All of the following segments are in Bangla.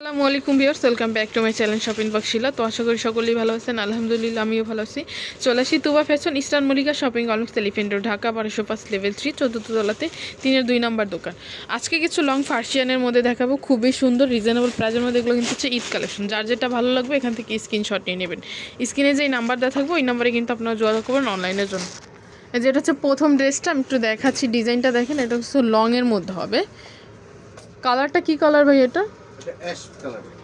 আসসালামু আলাইকুম viewers, welcome back to my channel shopping বক্সিলা তো আশা করি সকলেই ভালো আছেন, আলহামদুলিল্লাহ আমিও ভালো আছি। চলে আসি Tuba fashion, eastern Mallika shopping complex elephant Dhaka, বারোশো পাঁচ, লেভেল থ্রি, চতুর্থ তলাতে, তিনের দুই নাম্বার দোকান। আজকে কিছু লং ফার্সিয়ানের মধ্যে দেখাবো, খুবই সুন্দর রিজনেবল প্রাইজের মধ্যে, এগুলো কিন্তু হচ্ছে ঈদ কালেকশন যার যেটা ভালো লাগবে, এখান থেকে স্ক্রিনশট নিয়ে নেবেন। স্ক্রিনে যে নাম্বার দেওয়া থাকবে, ওই নাম্বারে কিন্তু আপনারা যোগাযোগ করবেন অনলাইনের জন্য। যেটা হচ্ছে প্রথম ড্রেসটা, আমি একটু দেখাচ্ছি, ডিজাইনটা দেখেন, এটা হচ্ছে লংয়ের মধ্যে হবে। কালারটা কি কালার ভাই এটা?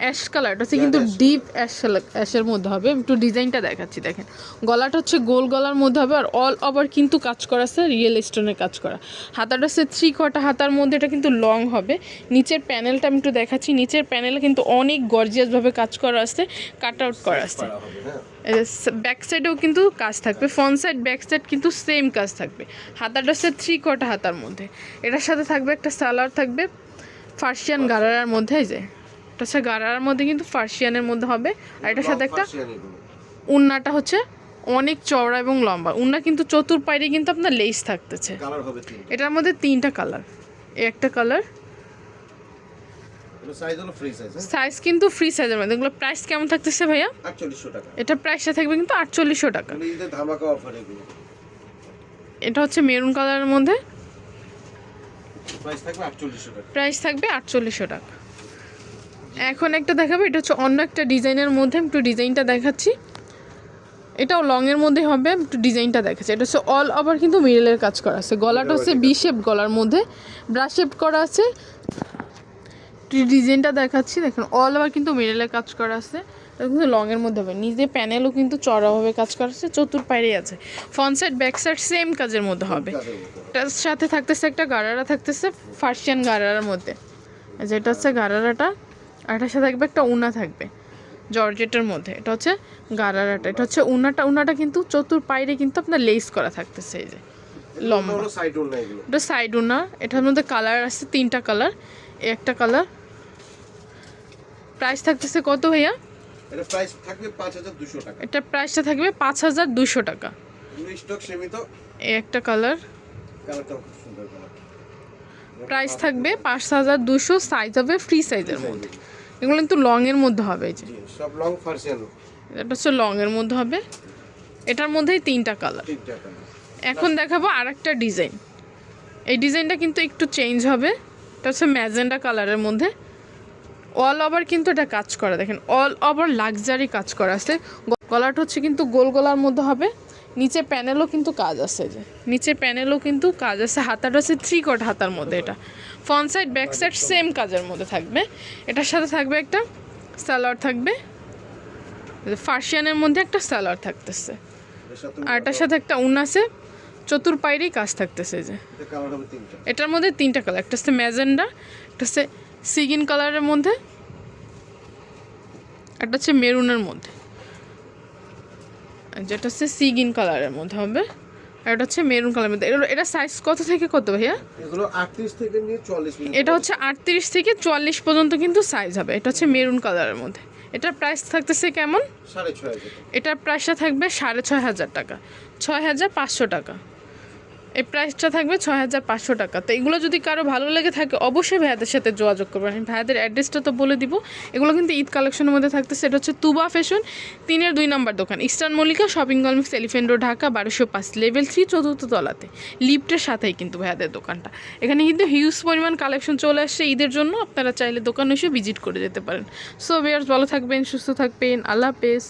অ্যাশ কালার এটা হচ্ছে কিন্তু ডিপ অ্যাশ অ্যাশের মধ্যে হবে। একটু ডিজাইনটা দেখাচ্ছি দেখেন। গলাটা হচ্ছে গোল গলার মধ্যে হবে আর অল ওভার কিন্তু কাজ করা আছে রিয়েল স্টোনের কাজ করা। হাতাটা হচ্ছে থ্রি কটা হাতার মধ্যে এটা কিন্তু লং হবে। নিচের প্যানেলটা আমি একটু দেখাচ্ছি। নিচের প্যানেলে কিন্তু অনেক গর্জিয়াসভাবে কাজ করা আছে কাট আউট করা আছে। ব্যাক সাইডেও কিন্তু কাজ থাকবে। ফ্রন্ট সাইড ব্যাক সাইড কিন্তু সেম কাজ থাকবে। হাতাটা হচ্ছে থ্রি কটা হাতার মধ্যে। এটার সাথে থাকবে একটা সালার থাকবে। ফার্সিয়ান গারারার মধ্যে এই যে। এটা হচ্ছে গারারার মধ্যে কিন্তু ফার্সিয়ানের মধ্যে হবে। আর এটার সাথে একটা উন্নাটা হচ্ছে অনেক চওড়া এবং লম্বা। উন্না কিন্তু চতুর পাইরে কিন্তু আপনার লেস থাকতেছে। এটার মধ্যে তিনটা কালার একটা কালার সাইজ হ্যাঁ? সাইজ কিন্তু ফ্রি সাইজের মধ্যে। এগুলো প্রাইস কেমন থাকতেছে ভাইয়া? এটা প্রাইসটা থাকবে কিন্তু আটচল্লিশশো টাকা। এটা হচ্ছে মেরুন কালারের মধ্যে। প্রাইস থাকবে আটচল্লিশশো টাকা। এখন একটা দেখাবো এটা হচ্ছে অন্য একটা ডিজাইনের মধ্যে আমি একটু ডিজাইনটা দেখাচ্ছি। এটাও লংয়ের মধ্যে হবে আমি একটু ডিজাইনটা দেখাচ্ছি। এটা হচ্ছে অল ওভার কিন্তু মিডলের কাজ করা আছে। গলাটা হচ্ছে বি শেপ গলার মধ্যে। ব্রাশ শেপ করা আছে। ডিজাইনটা দেখাচ্ছি। দেখুন অল ওভার কিন্তু মিডলের কাজ করা আছে। এটা কিন্তু লংয়ের মধ্যে হবে। নিজে প্যানেলও কিন্তু চড়াভাবে কাজ করা আছে চতুর পাইরেই আছে। Front side back side same কাজের মধ্যে হবে। এটার সাথে থাকতেছে একটা গারারা থাকতেছে ফার্সিয়ান গারারার মধ্যে। এই যে এটা হচ্ছে গারারাটা আর এটার সাথে থাকবে একটা উনা থাকবে জর্জেটের মধ্যে। এটা হচ্ছে গারারাটা। এটা হচ্ছে উনাটা উনাটা কিন্তু চতুর পাইরে কিন্তু আপনার লেস করা থাকতেছে এই যে লম্বা। এটা সাইড উনা। এটার মধ্যে কালার আছে তিনটা কালার একটা কালার প্রাইস থাকতেছে কত ভাইয়া? এটা প্রাইস থাকবে পাঁচ হাজার দুশো টাকা। এটা প্রাইসটা থাকবে পাঁচ হাজার দুশো টাকা। এগুলো স্টক সীমিত? এই একটা কালার কালারটাও খুব সুন্দর কালার প্রাইস থাকবে পাঁচ হাজার দুশো সাইজ হবে ফ্রি সাইজের মধ্যে। এগুলো কিন্তু লংয়ের মধ্যে হবে এই যে। সব লং ফার্সিয়ান এটা হচ্ছে লংয়ের মধ্যে হবে। এটার মধ্যেই তিনটা কালার তিনটা কালার এখন দেখাবো আর একটা ডিজাইন এই ডিজাইনটা কিন্তু একটু চেঞ্জ হবে। এটা হচ্ছে ম্যাজেন্ডা কালারের মধ্যে। অল ওভার কিন্তু এটা কাজ করা। দেখেন অল ওভার লাক্সারি কাজ করা। আছে গলাটা হচ্ছে কিন্তু গোল গলার মধ্যে হবে। নিচে প্যানেলও কিন্তু কাজ আছে যে। নিচে প্যানেলও কিন্তু কাজ আছে। হাতাটা হচ্ছে থ্রি কট হাতার মধ্যে এটা। Front side back side same কাজের মধ্যে থাকবে। এটার সাথে থাকবে একটা সালোয়ার থাকবে। ফার্সিয়ানের মধ্যে একটা সালোয়ার থাকতেছে। আর এটার সাথে একটা উন আছে। চতুর পাইরেই কাজ থাকতেছে যে। এটার মধ্যে তিনটা কালার একটা হচ্ছে ম্যাজেন্ডা একটা হচ্ছে সিগিন কালারের মধ্যে একটা হচ্ছে মেরুনের মধ্যে আর যেটা হচ্ছে সিগিন কালারের মধ্যে হবে আর এটা হচ্ছে মেরুন কালারের মধ্যে। এটা এটা সাইজ কত থেকে কত ভাইয়া? এগুলো আটত্রিশ থেকে নিয়ে চল্লিশ মিনিট এটা হচ্ছে আটত্রিশ থেকে চুয়াল্লিশ পর্যন্ত কিন্তু সাইজ হবে। এটা হচ্ছে মেরুন কালারের মধ্যে। এটার প্রাইস থাকতেছে কেমন? সাড়ে ছয় হাজার এটার প্রাইসটা থাকবে সাড়ে ছয় হাজার টাকা। ছয় হাজার পাঁচশো টাকা। এই প্রাইসটা থাকবে ছয় হাজার পাঁচশো টাকা। তো এগুলো যদি কারও ভালো লেগে থাকে, অবশ্যই ভাইয়াদের সাথে যোগাযোগ করবেন। আমি ভাইয়াদের অ্যাড্রেসটা তো বলে দিব। এগুলো কিন্তু ঈদ কালেকশনের মধ্যে থাকতেছে। এটা হচ্ছে তুবা ফ্যাশন তিনের দুই নম্বর দোকান। Eastern Mallika shopping complex elephant road Dhaka বারোশো পাঁচ লেভেল থ্রি চতুর্থ তলাতে। লিফটের সাথেই কিন্তু ভাইয়াদের দোকানটা। এখানে কিন্তু হিউজ পরিমাণ কালেকশন চলে আসছে ঈদের জন্য। আপনারা চাইলে দোকানে এসে ভিজিট করে যেতে পারেন। সো বেয়ার্স ভালো থাকবেন, সুস্থ থাকবেন। আল্লাহ হাফেজ।